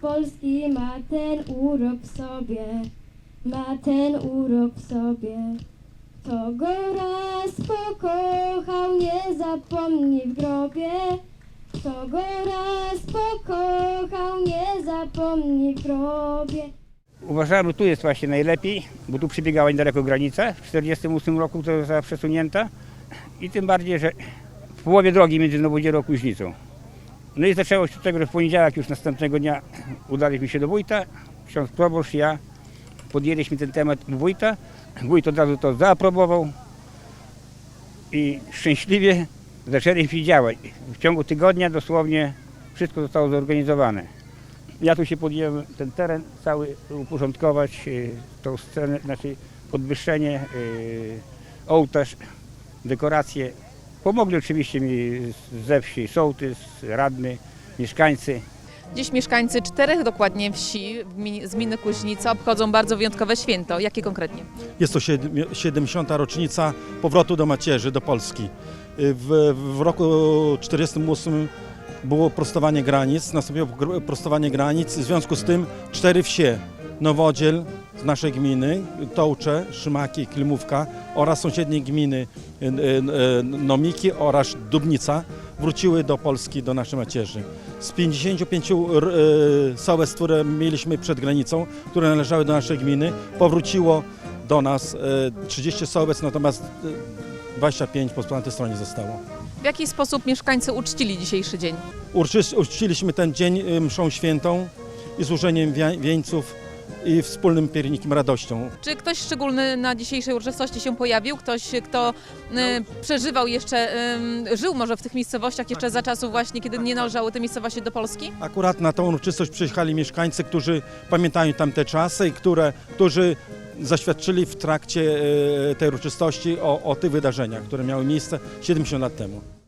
Polski ma ten urok w sobie, ma ten urok w sobie. Kto go raz pokochał, nie zapomni w grobie. Kto go raz pokochał, nie zapomni w grobie. Uważałem, że tu jest właśnie najlepiej, bo tu przebiegała niedaleko granica. W 1948 roku to została przesunięta. I tym bardziej, że w połowie drogi między Nowodzielą a Kuźnicą. No i zaczęło się od tego, że w poniedziałek już następnego dnia udaliśmy się do wójta. Ksiądz proboszcz, ja podjęliśmy ten temat u wójta. Wójt od razu to zaaprobował i szczęśliwie zaczęliśmy działać. W ciągu tygodnia dosłownie wszystko zostało zorganizowane. Ja tu się podjąłem ten teren cały uporządkować, y, tą scenę, znaczy podwyższenie, y, ołtarz, dekoracje. Pomogli oczywiście mi ze wsi sołtys, radny, mieszkańcy. Dziś mieszkańcy czterech dokładnie wsi z gminy Kuźnica obchodzą bardzo wyjątkowe święto. Jakie konkretnie? Jest to siedmi- 70. rocznica powrotu do macierzy, do Polski. W, w roku 48 było prostowanie granic, nastąpiło prostowanie granic, w związku z tym cztery wsie, Nowodziel z naszej gminy, Tołcze, Szymaki, Klimówka oraz sąsiednie gminy y, y, y, Nomiki oraz Dubnica wróciły do Polski, do naszej macierzy. Z 55 r- y, sołectw, które mieliśmy przed granicą, które należały do naszej gminy, powróciło do nas e, 30 sołectw, natomiast e, 25 po tamtej stronie zostało. W jaki sposób mieszkańcy uczcili dzisiejszy dzień? Uczci- Uczciliśmy ten dzień mszą świętą i złożeniem wieńców i wspólnym piernikiem radością. Czy ktoś szczególny na dzisiejszej uroczystości się pojawił? Ktoś, kto y, przeżywał jeszcze, y, żył może w tych miejscowościach jeszcze za czasów właśnie, kiedy nie należały te miejscowości do Polski? Akurat na tą uroczystość przyjechali mieszkańcy, którzy pamiętają tamte czasy i które, którzy zaświadczyli w trakcie e, tej uroczystości o, o tych wydarzeniach, które miały miejsce 70 lat temu.